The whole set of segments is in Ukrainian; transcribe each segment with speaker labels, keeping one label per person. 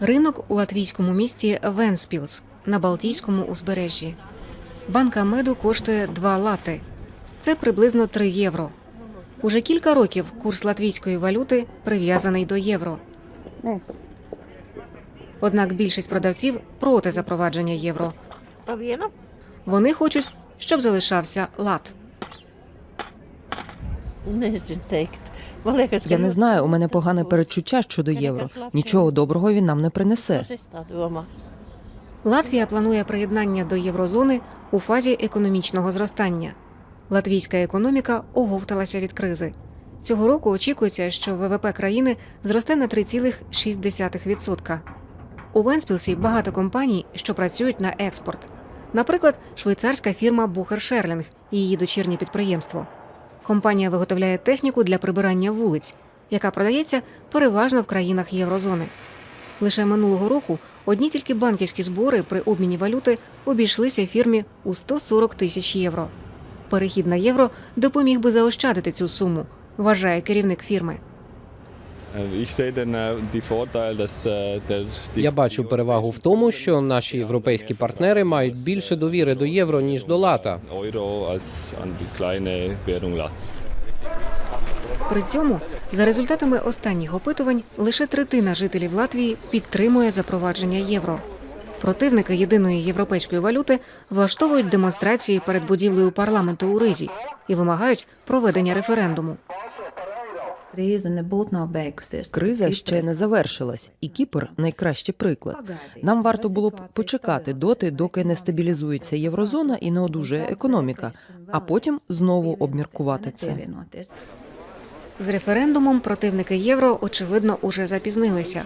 Speaker 1: Ринок у латвійському місті Венспілс на Балтійському узбережжі. Банка меду коштує 2 лати. Це приблизно 3 євро. Уже кілька років курс латвійської валюти прив'язаний до євро. Однак більшість продавців проти запровадження євро. Вони хочуть, щоб залишався лат.
Speaker 2: Я не знаю, у мене погане передчуття щодо євро. Нічого доброго він нам не принесе.
Speaker 1: Латвія планує приєднання до єврозони у фазі економічного зростання. Латвійська економіка оговталася від кризи. Цього року очікується, що ВВП країни зросте на 3,6%. У Венспілсі багато компаній, що працюють на експорт. Наприклад, швейцарська фірма Бухер Шерлінг і її дочірнє підприємство. Компанія виготовляє техніку для прибирання вулиць, яка продається переважно в країнах єврозони. Лише минулого року одні тільки банківські збори при обміні валюти обійшлися фірмі у 140 тисяч євро. Перехід на євро допоміг би заощадити цю суму, вважає керівник фірми.
Speaker 3: Я бачу перевагу в тому, що наші європейські партнери мають більше довіри до євро ніж до лата.
Speaker 1: При цьому, за результатами останніх опитувань, лише третина жителів Латвії підтримує запровадження євро. Противники єдиної європейської валюти влаштовують демонстрації перед будівлею парламенту у Ризі і вимагають проведення референдуму.
Speaker 4: Криза не būtu.
Speaker 2: Криза ще не завершилась, і Кіпр найкращий приклад. Нам варто було б почекати доти, доки не стабілізується єврозона і не одужає економіка, а потім знову обміркувати це.
Speaker 1: З референдумом противники євро, очевидно, уже запізнилися.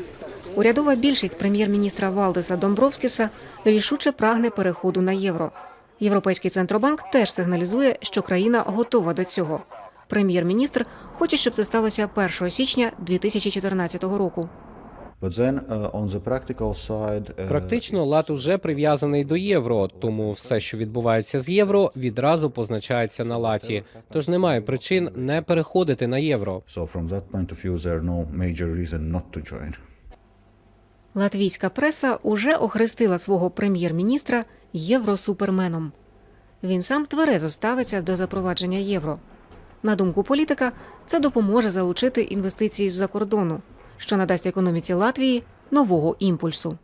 Speaker 1: Урядова більшість прем'єр-міністра Валдеса Домбровскіса рішуче прагне переходу на євро. Європейський центробанк теж сигналізує, що країна готова до цього. Прем'єр-міністр хоче, щоб це сталося 1 січня 2014 року.
Speaker 5: But then uh, on the practical side, uh,
Speaker 3: Практично лат уже прив'язаний до євро, тому все, що відбувається з євро, відразу позначається на латі. Тож немає причин не переходити на євро.
Speaker 5: so from that point of view, there are no major reason not to join.
Speaker 1: Латвійська преса уже охрестила свого прем'єр-міністра євросуперменом. Він сам тверезо ставиться до запровадження євро. На думку політика, це допоможе залучити інвестиції з-за кордону, що надасть економіці Латвії нового імпульсу.